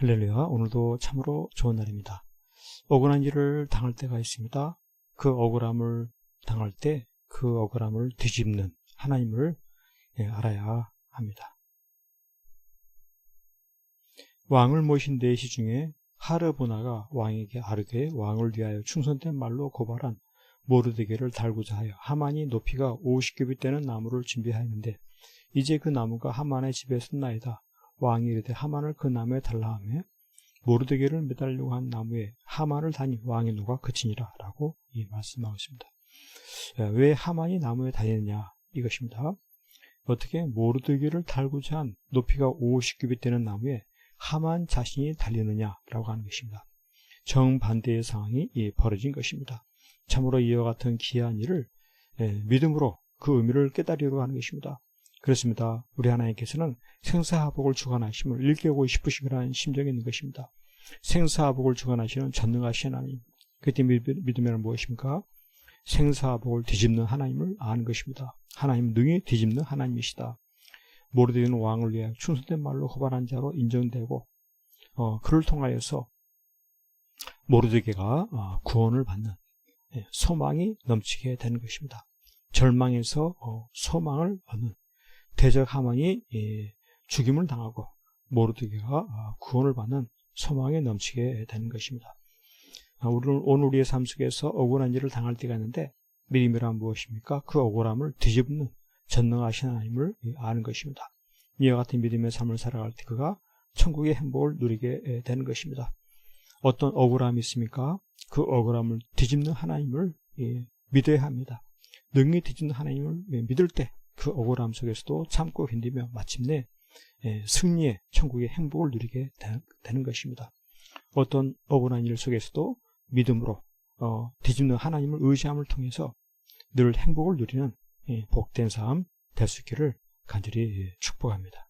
할렐루야. 오늘도 참으로 좋은 날입니다. 억울한 일을 당할 때가 있습니다. 그 억울함을 당할 때 그 억울함을 뒤집는 하나님을 예, 알아야 합니다. 왕을 모신 내시 중에 하르보나가 왕에게 아르되 왕을 위하여 충성된 말로 고발한 모르드게를 달고자 하여 하만이 높이가 50규빗 되는 나무를 준비하였는데 이제 그 나무가 하만의 집에 섰나이다. 왕이 이르되 하만을 그 나무에 달라 하며 모르드게를 매달려고 한 나무에 하만을 다니 왕의 노가 그치니라 라고 이 말씀하고 있습니다. 왜 하만이 나무에 다니느냐 이것입니다. 어떻게 모르드게를 달고자 한 높이가 50규빗 되는 나무에 하만 자신이 달리느냐라고 하는 것입니다. 정반대의 상황이 벌어진 것입니다. 참으로 이와 같은 기이한 일을 믿음으로 그 의미를 깨달으려고 하는 것입니다. 그렇습니다. 우리 하나님께서는 생사하복을 주관하심을 일깨우고 싶으심이라는 심정이 있는 것입니다. 생사하복을 주관하시는 전능하신 하나님. 그때 믿으면 무엇입니까? 생사하복을 뒤집는 하나님을 아는 것입니다. 하나님은 능히 뒤집는 하나님이시다. 모르드게는 왕을 위해 충성된 말로 호발한 자로 인정되고 어, 그를 통하여서 모르드게가 어, 구원을 받는 예, 소망이 넘치게 되는 것입니다. 절망에서 어, 소망을 얻는 대적 하만이 예, 죽임을 당하고 모르드게가 어, 구원을 받는 소망이 넘치게 되는 것입니다. 아, 우리는 오늘 우리의 삶 속에서 억울한 일을 당할 때가 있는데 믿음이란 무엇입니까? 그 억울함을 뒤집는 전능하신 하나님을 아는 것입니다. 이와 같은 믿음의 삶을 살아갈 때 그가 천국의 행복을 누리게 되는 것입니다. 어떤 억울함이 있습니까? 그 억울함을 뒤집는 하나님을 믿어야 합니다. 능히 뒤집는 하나님을 믿을 때 그 억울함 속에서도 참고 견디며 마침내 승리의 천국의 행복을 누리게 되는 것입니다. 어떤 억울한 일 속에서도 믿음으로 어, 뒤집는 하나님을 의지함을 통해서 늘 행복을 누리는 복된 삶 될 수 있기를 간절히 축복합니다.